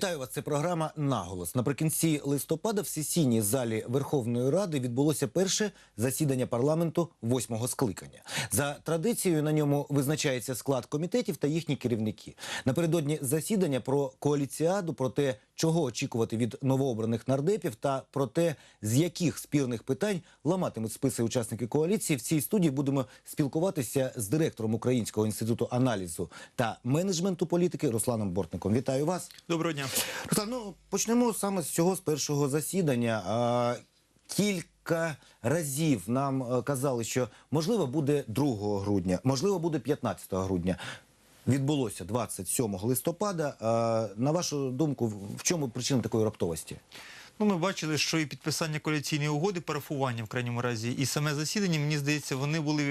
Вітаю вас. Це програма Наголос. Наприкінці листопада в сесійній залі Верховної Ради відбулося перше засідання парламенту восьмого скликання. За традицією на ньому визначається склад комітетів та їхні керівники. Напередодні засідання про коаліціаду, про те, чого очікувати від новообраних нардепів, та про те, з яких спірних питань ламатимуть списи учасники коаліції. В цій студії будемо спілкуватися з директором Українського інституту аналізу та менеджменту політики Русланом Бортником. Вітаю вас. Доброго дня. Руслан, ну почнемо саме з цього з першого засідання. А, кілька разів нам е, казали, що можливо буде 2 грудня, можливо, буде 15 грудня. Відбулося 27 листопада. На вашу думку, в- в чому причина такої раптовості? Ну, ми бачили, що і підписання коаліційної угоди, парафування в крайньому разі, і саме засідання, мені здається, вони були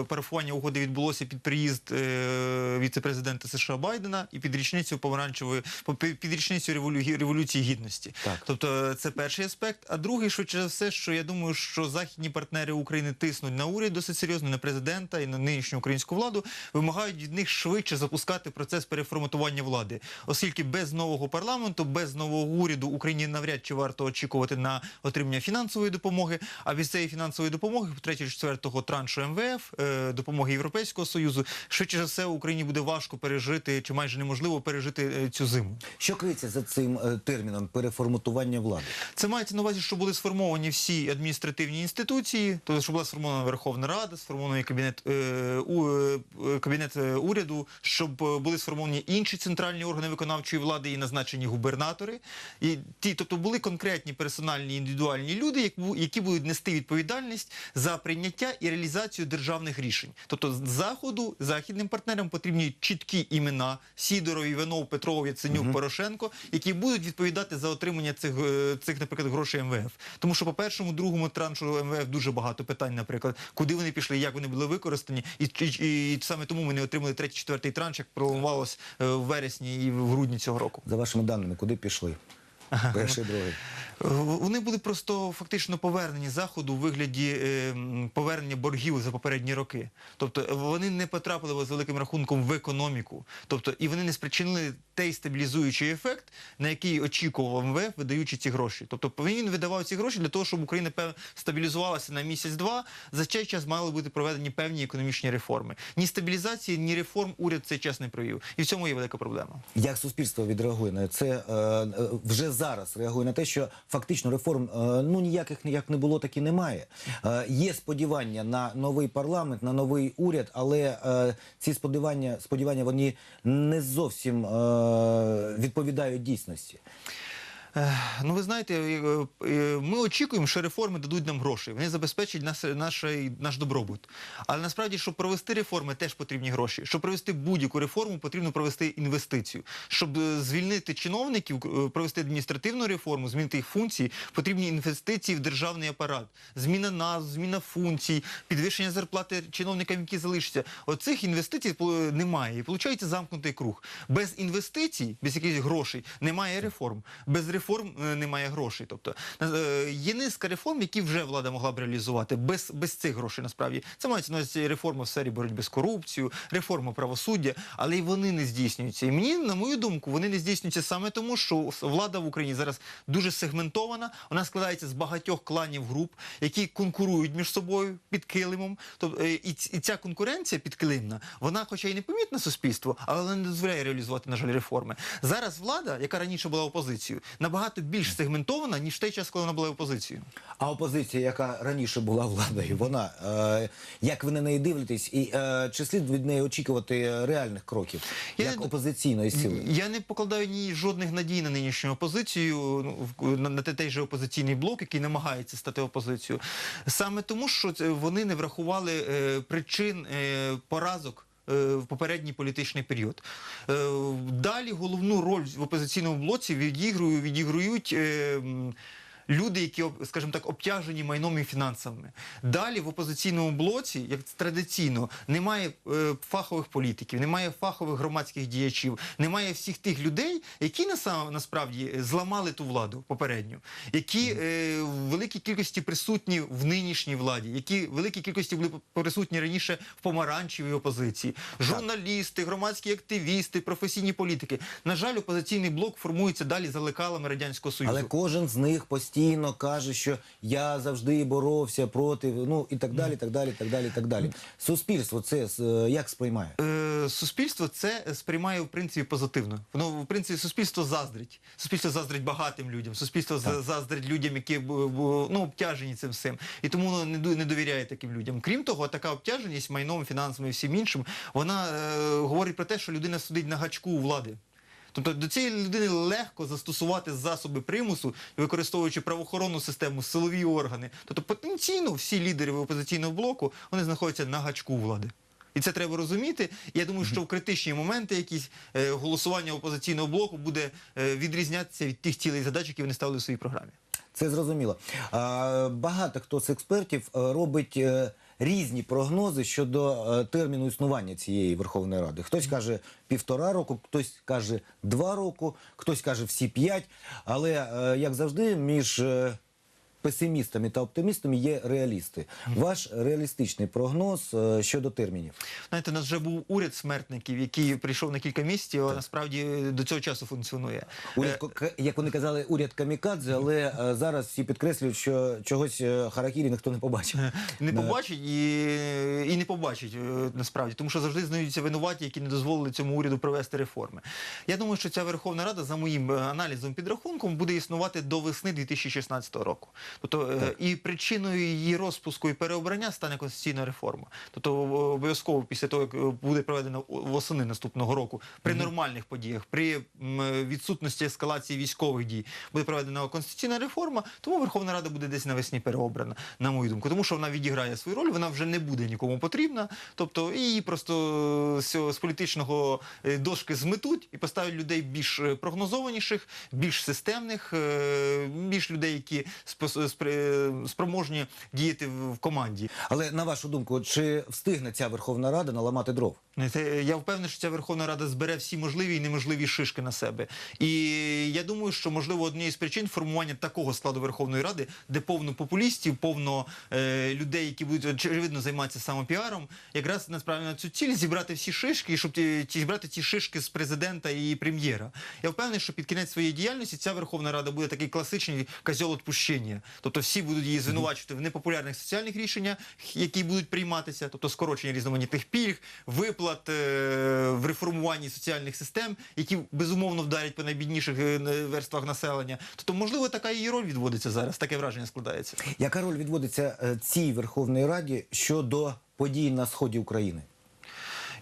е, парафування угоди відбулося під приїзд е, віце-президента США Байдена і під річницю помаранчевої по- під під річницю револю- революції гідності. Так. Тобто, це перший аспект. А другий, швидше за все, що я думаю, що західні партнери України тиснуть на уряд досить серйозно, на президента і на нинішню українську владу, вимагають від них швидше запускати процес переформатування влади, оскільки без нового парламенту, без нового уряду Україні навряд чи варто очікувати на отримання фінансової допомоги. А без цієї фінансової допомоги, третього четвертого траншу МВФ, е, допомоги Європейського союзу, швидше за все Україні буде важко пережити чи майже неможливо пережити е, цю зиму. Що криється за цим е, терміном переформатування влади? Це мається на увазі, що були сформовані всі адміністративні інституції, тобто що була сформована Верховна Рада, сформований кабінет, е, у, е, кабінет уряду, щоб були сформовані інші центральні органи виконавчої влади і назначені губернатори. І ті, тобто були конкретні персональні індивідуальні люди, які бу- які будуть нести відповідальність за прийняття і реалізацію державних рішень. Тобто заходу західним партнерам потрібні чіткі імена Сідоров, Іванов, Петров, Яценюк, Порошенко, які будуть відповідати за отримання цих, е, цих, наприклад, грошей МВФ. Тому що по першому, другому траншу МВФ дуже багато питань, наприклад, куди вони пішли, як вони були використані, і, і, і саме тому ми не отримали третій, четвертий транш, як проломувалось е, в вересні і в грудні цього року. За вашими даними, куди пішли? Перший, другий. Е, Вони були просто фактично повернені заходу у вигляді е, повернення боргів за попередні роки. Тобто е, вони не потрапили з великим рахунком в економіку. Тобто, і вони не спричинили той стабілізуючий ефект, на який очікував МВФ, видаючи ці гроші. Тобто він видавав ці гроші для того, щоб Україна стабілізувалася на місяць-два. За цей час мали бути проведені певні економічні реформи. Ні стабілізації, ні реформ уряд цей час не провів. І в цьому є велика проблема. Як суспільство відреагує на це вже зараз реагує на те, що фактично реформ е, ну ніяких ніяк не було, так і немає. Е, є сподівання на новий парламент, на новий уряд, але е, ці сподівання, сподівання вони не зовсім відповідають дійсності. Ну, ви знаєте, е, ми очікуємо, що реформи дадуть нам гроші. Вони забезпечать нас, наш, наш добробут. Але насправді, щоб провести реформи, теж потрібні гроші. Щоб провести будь-яку реформу, потрібно провести інвестицію. Щоб е, звільнити чиновників, е, провести адміністративну реформу, змінити їх функції, потрібні інвестиції в державний апарат. Зміна назв, зміна функцій, підвищення зарплати чиновникам, які залишаться. Оцих інвестицій немає. І виходить замкнутий круг. Без інвестицій, без якихось грошей, немає реформ. Без реформ е, немає грошей. Тобто е, є низка реформ, які вже влада могла б реалізувати без, без цих грошей. Насправді це мається на увазі реформа в сфері боротьби з корупцією, реформа правосуддя, але й вони не здійснюються. І мені, на мою думку, вони не здійснюються саме тому, що влада в Україні зараз дуже сегментована. Вона складається з багатьох кланів груп, які конкурують між собою під килимом. Тобто і, ця конкуренція підкилимна, вона, хоча й не помітна суспільству, але не дозволяє реалізувати, на жаль, реформи. Зараз влада, яка раніше була опозицією, набагато більш сегментована, ніж той час, коли вона була опозицією. А опозиція, яка раніше була владою, вона е, як ви на неї дивитесь, і е, чи слід від неї очікувати реальних кроків Я як не- опозиційної сили? Я не покладаю ні жодних надій на нинішню опозицію, ну, на, на той же опозиційний блок, який намагається стати опозицією. Саме тому, що вони не врахували е, причин е, поразок. Е, В попередній політичний період. Е, далі головну роль в опозиційному блоці відігрують, відігрують е, Люди, які, скажімо так, обтяжені майном і фінансами. Далі в опозиційному блоці, як традиційно, немає е, фахових політиків, немає фахових громадських діячів, немає всіх тих людей, які насам- насправді е, зламали ту владу попередню, які е, в великій кількості присутні в нинішній владі, які в великій кількості були присутні раніше в помаранчевій опозиції, журналісти, громадські активісти, професійні політики. На жаль, опозиційний блок формується далі за лекалами радянського союзу. Але кожен з них постійно каже, що я завжди боровся проти, ну і так далі, так далі, так далі, так далі. Суспільство це е, як сприймає? Е, суспільство це сприймає в принципі позитивно. Воно в принципі суспільство заздрить. Суспільство заздрить багатим людям. Суспільство за- заздрить людям, які б- ну обтяжені цим всім. І тому воно не довіряє таким людям. Крім того, така обтяженість майном, фінансами і всім іншим, вона е, говорить про те, що людина сидить на гачку у влади. Тобто до цієї людини легко застосувати засоби примусу, використовуючи правоохоронну систему, силові органи. Тобто потенційно всі лідери опозиційного блоку вони знаходяться на гачку влади. І це треба розуміти. Я думаю, що в критичні моменти якісь е, голосування опозиційного блоку буде е, відрізнятися від тих цілей задач, які вони ставили в своїй програмі. Це зрозуміло. Багато хто з експертів е, робить різні прогнози щодо е, терміну існування цієї Верховної Ради. Хтось каже півтора року, хтось каже два року, хтось каже всі п'ять. Але е, як завжди, між е, песимістами та оптимістами є реалісти. Ваш реалістичний прогноз е, щодо термінів. Знаєте, у нас вже був уряд смертників, який прийшов на кілька місяців, а насправді до цього часу функціонує. Уряд, Е, ко- як вони казали, уряд камікадзе, але е, зараз всі підкреслюють, що чогось е, харакірі ніхто не побачив. не побачить і, і не побачить е, насправді, тому що завжди знайдуться винуваті, які не дозволили цьому уряду провести реформи. Я думаю, що ця Верховна Рада, за моїм е, аналізом підрахунком, буде існувати до весни 2016 року. Тобто е, і причиною її розпуску і переобрання стане конституційна реформа. Тобто обов'язково після того, як е, буде проведено восени наступного року, при нормальних подіях, при е, відсутності ескалації військових дій, буде проведена конституційна реформа, тому Верховна Рада буде десь навесні переобрана, на мою думку, тому що вона відіграє свою роль, вона вже не буде нікому потрібна. Тобто її просто з, політичного дошки зметуть і поставлять людей більш прогнозованіших, більш системних, більш людей, які спос- спри- спроможні діяти в команді. Але на вашу думку, чи встигне ця Верховна Рада наламати дров? Я впевнений, що ця Верховна Рада збере всі можливі і неможливі шишки на себе. І я думаю, що можливо однією з причин формування такого складу Верховної Ради, де повно популістів, повно е, людей, які будуть очевидно займатися самопіаром, якраз насправді на цю ціль зібрати всі шишки, і щоб ті, ті зібрати ті шишки з президента і прем'єра. Я впевнений, що під кінець своєї діяльності ця Верховна Рада буде такий класичний козьол відпущення. Тобто всі будуть її звинувачувати в непопулярних соціальних рішеннях, які будуть прийматися, тобто скорочення різноманітних пільг, виплат е, в реформуванні соціальних систем, які безумовно вдарять по найбідніших е, верствах населення. Тобто, можливо, така її роль відводиться зараз. Таке враження складається. Яка роль відводиться е, цій Верховній Раді щодо подій на сході України?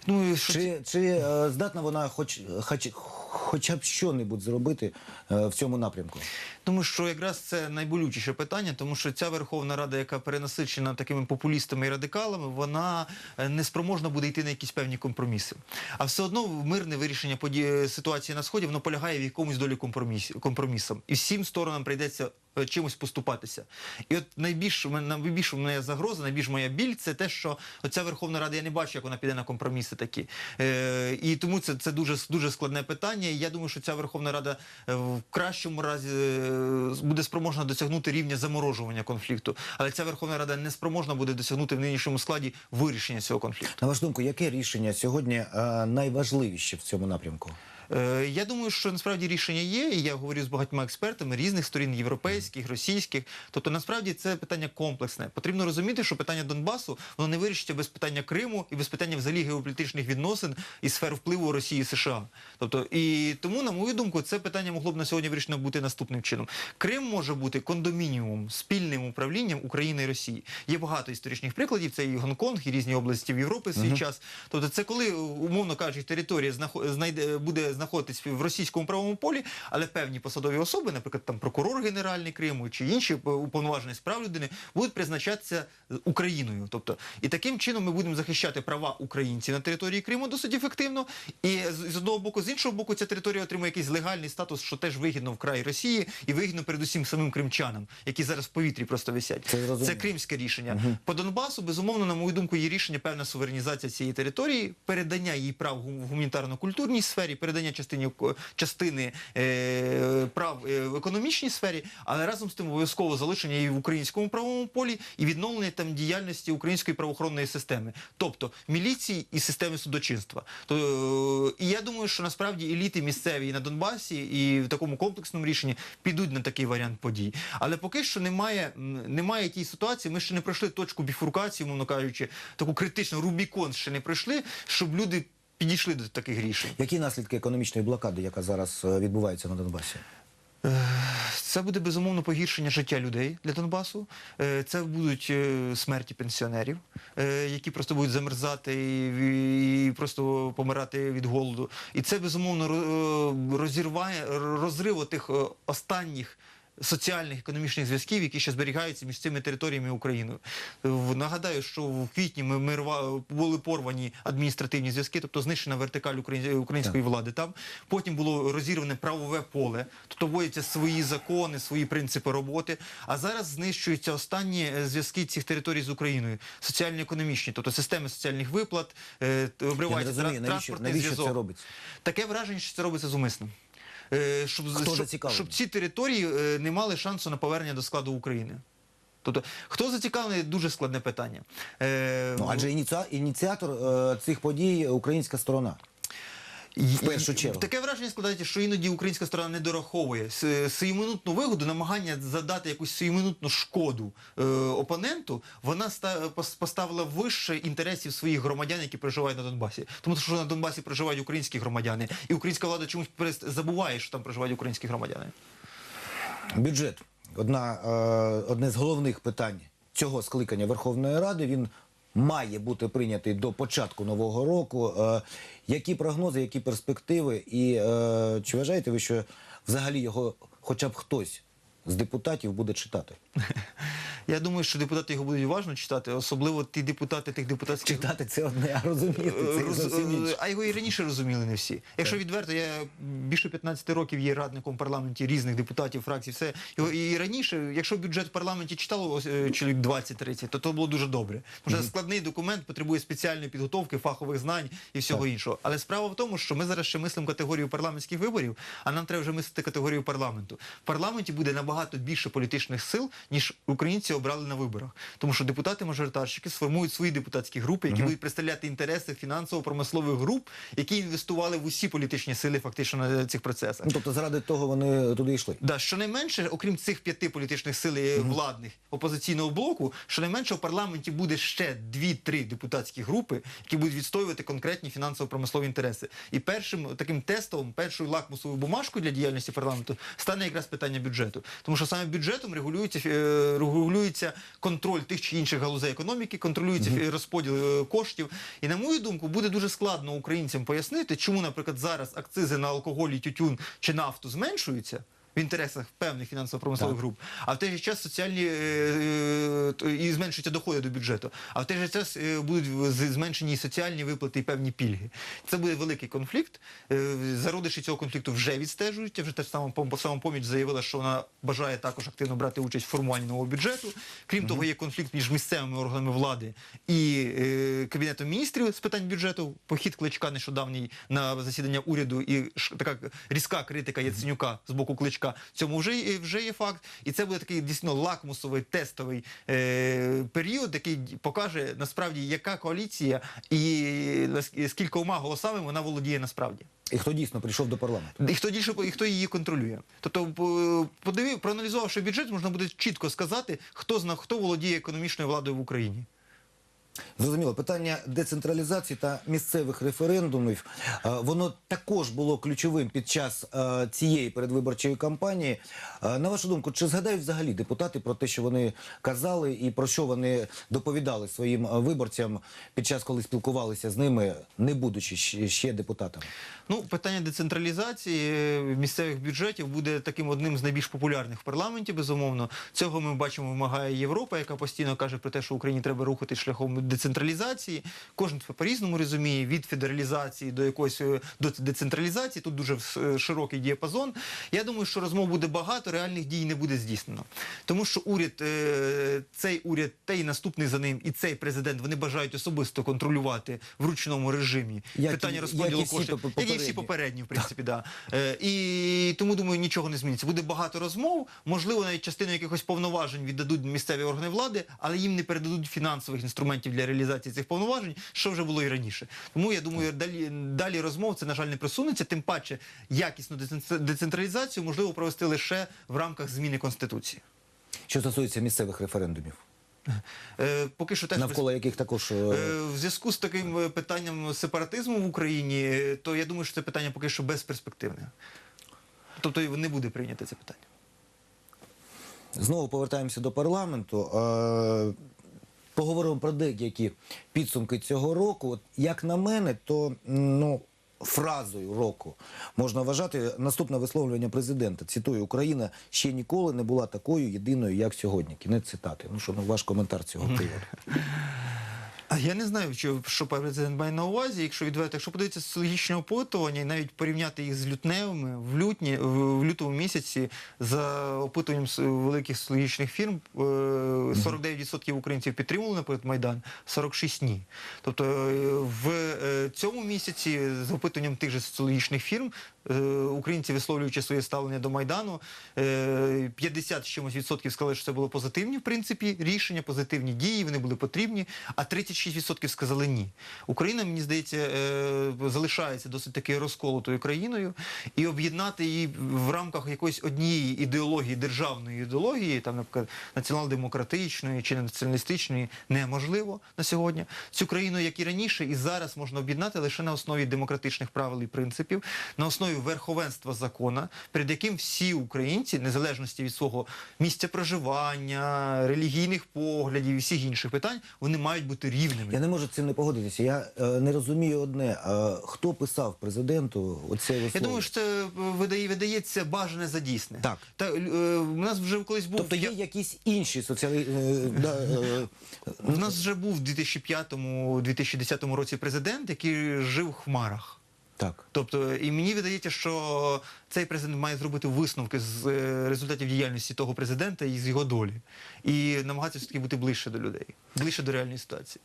Ну що Чи, чи е, здатна вона хоч, хоч, хоча б що-небудь зробити е, в цьому напрямку? Тому що якраз це найболючіше питання, тому що ця Верховна Рада, яка перенасичена такими популістами і радикалами, вона е, не спроможна буде йти на якісь певні компроміси. А все одно мирне вирішення події ситуації на сході воно полягає в якомусь долі компроміс, компромісам, І всім сторонам прийдеться е, чимось поступатися. І от найбільш найбільш мене загроза, найбільш моя біль це те, що оця Верховна Рада, я не бачу, як вона піде на компроміси такі. Е, і тому це, це дуже дуже складне питання. І я думаю, що ця Верховна Рада е, в кращому разі е, буде спроможна досягнути рівня заморожування конфлікту. Але ця Верховна Рада не спроможна буде досягнути в нинішньому складі вирішення цього конфлікту. На вашу думку, яке рішення сьогодні е, найважливіше в цьому напрямку? Е, Я думаю, що насправді рішення є, і я говорю з багатьма експертами різних сторін європейських, російських. Тобто, насправді це питання комплексне. Потрібно розуміти, що питання Донбасу воно не вирішиться без питання Криму і без питання взагалі геополітичних відносин і сфер впливу Росії і США. Тобто, і тому, на мою думку, це питання могло б на сьогодні вирішено бути наступним чином. Крим може бути кондомініумом, спільним управлінням України і Росії. Є багато історичних прикладів. Це і Гонконг, і різні області в Європи в свій час. Тобто, це коли умовно кажучи, територія знахо- знайде буде знаходитись в російському правовому полі, але певні посадові особи, наприклад, там прокурор генеральний Криму чи інші е, уповноважені з прав людини, будуть призначатися Україною. Тобто, і таким чином ми будемо захищати права українців на території Криму досить ефективно. І з одного боку, з іншого боку, ця територія отримує якийсь легальний статус, що теж вигідно вкрай Росії, і вигідно передусім самим кримчанам, які зараз в повітрі просто висять. Це. Це кримське рішення. По Донбасу, безумовно, на мою думку, є рішення певна суверенізація цієї території, передання їй прав в гуманітарно-культурній сфері, передання частині частини е, прав е, в економічній сфері, але разом з тим обов'язково залишення її в українському правовому полі і відновлення там діяльності української правоохоронної системи, тобто міліції і системи судочинства. То е, і я думаю, що насправді еліти місцеві і на Донбасі, і в такому комплексному рішенні підуть на такий варіант подій. Але поки що немає, немає тієї ситуації. Ми ще не пройшли точку біфуркації, мовно кажучи, таку критичну Рубікон ще не пройшли, щоб люди підійшли до таких рішень. Які наслідки економічної блокади, яка зараз е, відбувається на Донбасі? Це буде безумовно погіршення життя людей для Донбасу. Е, Це будуть е, смерті пенсіонерів, е, які просто будуть замерзати і, і просто помирати від голоду. І це безумовно ро- розірває розрив тих останніх. Соціальних економічних зв'язків, які ще зберігаються між цими територіями Україною. Нагадаю, що в квітні ми, ми рва- були порвані адміністративні зв'язки, тобто знищена вертикаль україн- української влади там. Потім було розірване правове поле, тобто вводяться свої закони, свої принципи роботи. А зараз знищуються останні е, зв'язки цих територій з Україною, соціально-економічні, тобто системи соціальних виплат, е, обривається транспортний навіщо зв'язок. це робиться? Таке враження, що це робиться зумисно. Е, Щоб, щоб, щоб ці території е, не мали шансу на повернення до складу України. Тобто, хто зацікавлений, дуже складне питання. Е, Ну, адже ініціа- ініціатор е, цих подій українська сторона. В першу чергу. Таке враження складається, що іноді українська сторона не дораховує сиюминутну вигоду, намагання задати якусь сиюминутну шкоду е, опоненту. Вона ста- поставила вище інтересів своїх громадян, які проживають на Донбасі. Тому що на Донбасі проживають українські громадяни, і українська влада чомусь забуває, що там проживають українські громадяни. Бюджет одна, е, одне з головних питань цього скликання Верховної Ради. Він має бути прийнятий до початку нового року. Е, які прогнози, які перспективи? І е, чи вважаєте ви, що взагалі його хоча б хтось з депутатів буде читати? Я думаю, що депутати його будуть уважно читати, особливо ті депутати тих депутатських Читати це одне, а розуміти це Роз- зовсім інше. е, А його і раніше розуміли не всі. Якщо відверто, я більше 15 років є радником в парламенті різних депутатів, фракцій, все. Його і раніше, якщо бюджет в парламенті читало е, чоловік 20-30, то то було дуже добре. Тому що складний документ потребує спеціальної підготовки, фахових знань і всього іншого. Але справа в тому, що ми зараз ще мислимо категорію парламентських виборів, а нам треба вже мислити категорію парламенту. В парламенті буде набагато більше політичних сил, ніж українці обрали на виборах. Тому що депутати-мажоритарщики сформують свої депутатські групи, які будуть представляти інтереси фінансово-промислових груп, які інвестували в усі політичні сили фактично на цих процесах. Ну, тобто заради того вони туди йшли. Да, щонайменше, окрім цих п'яти політичних сил е, владних опозиційного блоку, щонайменше в парламенті буде ще дві-три депутатські групи, які будуть відстоювати конкретні фінансово-промислові інтереси. І першим таким тестом, першою лакмусовою бумажкою для діяльності парламенту стане якраз питання бюджету. Тому що саме бюджетом регулюється, е, регулюється контроль тих чи інших галузей економіки, контролюється е, розподіл е, коштів. І на мою думку, буде дуже складно українцям пояснити, чому, наприклад, зараз акцизи на алкоголь, і тютюн чи нафту зменшуються. В інтересах певних фінансово-промислових груп, а в той же час соціальні е, е, і зменшуються доходи до бюджету. А в той же час е, будуть зменшені і соціальні виплати і певні пільги. Це буде великий конфлікт. Зародиші цього конфлікту вже відстежують. Вже теж сама самопоміч заявила, що вона бажає також активно брати участь в формуванні нового бюджету. Крім того, є конфлікт між місцевими органами влади і е, кабінетом міністрів з питань бюджету. Похід кличка нещодавній на засідання уряду і така різка критика Яценюка з боку кличка. Цьому вже вже є факт, і це буде такий дійсно лакмусовий тестовий е, період, який покаже насправді, яка коаліція і з кількома голосами вона володіє насправді. І хто дійсно прийшов до парламенту? І хто більше і хто її контролює. Тобто, по- подивив, проаналізувавши бюджет, можна буде чітко сказати, хто зна хто володіє економічною владою в Україні. Зрозуміло, питання децентралізації та місцевих референдумів е, воно також було ключовим під час е, цієї передвиборчої кампанії. Е, На вашу думку, чи згадають взагалі депутати про те, що вони казали, і про що вони доповідали своїм виборцям під час, коли спілкувалися з ними, не будучи ще- депутатами? Ну, питання децентралізації місцевих бюджетів буде таким одним з найбільш популярних в парламенті, безумовно. Цього ми бачимо, вимагає Європа, яка постійно каже про те, що Україні треба рухати шляхом децентралізації. Кожен це по-різному розуміє від федералізації до якоїсь е, до децентралізації. Тут дуже е, широкий діапазон. Я думаю, що розмов буде багато, реальних дій не буде здійснено. Тому що уряд, е, цей уряд, та й наступний за ним, і цей президент вони бажають особисто контролювати в ручному режимі Як питання розподілу коштів, як і всі попередні. в принципі, да. І тому думаю, нічого не зміниться. Буде багато розмов, можливо, навіть частину якихось повноважень віддадуть місцеві органи влади, але їм не передадуть фінансових інструментів для реалізації цих повноважень, що вже було і раніше. Тому я думаю, далі, далі розмов це на жаль не просунеться. Тим паче якісну децентралізацію можливо провести лише в рамках зміни конституції. Що стосується місцевих референдумів, Е, поки що теж навколо яких також е, Е, В зв'язку з таким питанням сепаратизму в Україні, то я думаю, що це питання поки що безперспективне. Тобто не буде прийнято це питання. Знову повертаємося до парламенту. Поговоримо про деякі підсумки цього року. От, як на мене, то ну, фразою року можна вважати наступне висловлювання президента. Цитую, Україна ще ніколи не була такою єдиною, як сьогодні. Кінець цитати. Ну що ну, ваш коментар цього приводу. А я не знаю, що, що президент має на увазі, якщо відверто, якщо подивитися соціологічне опитування і навіть порівняти їх з лютневими в лютні, в, в лютому місяці за опитуванням великих соціологічних фірм е, 49% українців підтримували наприклад Майдан, 46 ні. Тобто е, в е, цьому місяці з опитуванням тих же соціологічних фірм е, українці, висловлюючи своє ставлення до Майдану, е, 50 з чимось відсотків сказали, що це було позитивні, в принципі, рішення, позитивні дії, вони були потрібні, а 36% сказали ні. Україна, мені здається, е, залишається досить таки розколотою країною, і об'єднати її в рамках якоїсь однієї ідеології, державної ідеології, там, наприклад, націонал-демократичної чи націоналістичної, неможливо на сьогодні. Цю країну, як і раніше, і зараз можна об'єднати лише на основі демократичних правил і принципів, на основі верховенства закона, перед яким всі українці, незалежності від свого місця проживання, релігійних поглядів і всіх інших питань, вони мають бути рівними. Я не можу з цим не погодитися. Я е, не розумію одне. Е, хто писав президенту оце Я думаю, що це е, видає, видається бажане за дійсне. Так. Та, е, у нас вже колись був. Тобто є якісь інші соціалі... е, да, е, У нас вже був в 2005-2010 році президент, який жив в хмарах. Так. Тобто, і мені видається, що цей президент має зробити висновки з е, результатів діяльності того президента і з його долі. І намагатися все-таки бути ближче до людей, ближче до реальної ситуації.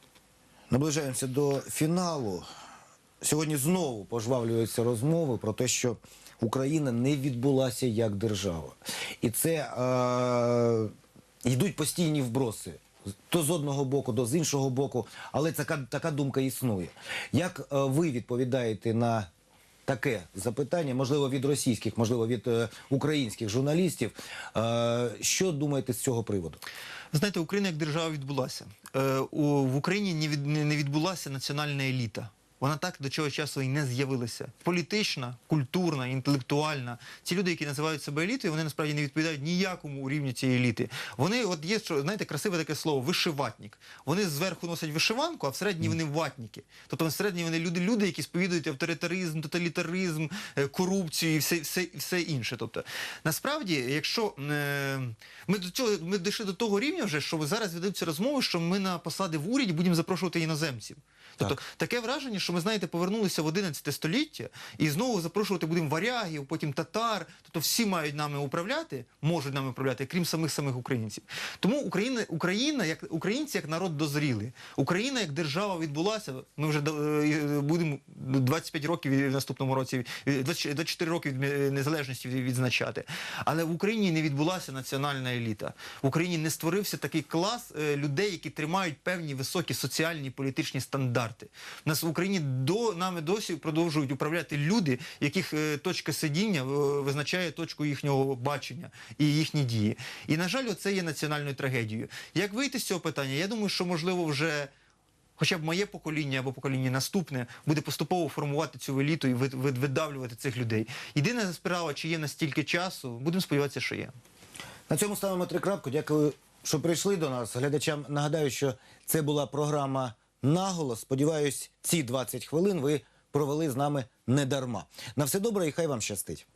Наближаємося до фіналу. Сьогодні знову пожвавлюються розмови про те, що Україна не відбулася як держава. І це е, йдуть постійні вброси. То з одного боку, то з іншого боку, але така, така думка існує. Як е, ви відповідаєте на таке запитання, можливо, від російських, можливо, від е, українських журналістів? Е, що думаєте з цього приводу? Знаєте, Україна як держава відбулася. Е, у, в Україні не, від, не відбулася національна еліта. Вона так до чого часу і не з'явилася. Політична, культурна, інтелектуальна. Ці люди, які називають себе елітою, вони насправді не відповідають ніякому рівню цієї еліти. Вони, от є, що, знаєте, красиве таке слово вишиватник. Вони зверху носять вишиванку, а всередині вони ватники. Тобто всередині вони люди, люди, які сповідують авторитаризм, тоталітаризм, е, корупцію і все, все, все інше. Тобто, насправді, якщо е, ми до цього ми дійшли до того рівня, вже що зараз ведуться розмови, що ми на посади в уряді будемо запрошувати іноземців. Тобто Так. таке враження, що ми знаєте, повернулися в 11 століття і знову запрошувати будемо варягів, потім татар. Тобто всі мають нами управляти, можуть нами управляти, крім самих самих українців. Тому Україна, Україна, як українці, як народ дозріли. Україна як держава відбулася. Ми вже е, будемо 25 років в наступному році, е, 20 24 роки від е, незалежності відзначати. Але в Україні не відбулася національна еліта. В Україні не створився такий клас е, людей, які тримають певні високі соціальні політичні стандарти. У нас в Україні до нами досі продовжують управляти люди, яких е, точка сидіння е, визначає точку їхнього бачення і їхні дії. І на жаль, це є національною трагедією. Як вийти з цього питання? Я думаю, що можливо вже хоча б моє покоління або покоління наступне буде поступово формувати цю еліту і вид- вид- видавлювати цих людей. Єдина справа, чи є настільки часу, будемо сподіватися, що є. На цьому ставимо три крапку. Дякую, що прийшли до нас. Глядачам нагадаю, що це була програма Наголос. Сподіваюсь, ці 20 хвилин ви провели з нами недарма. На все добре і хай вам щастить.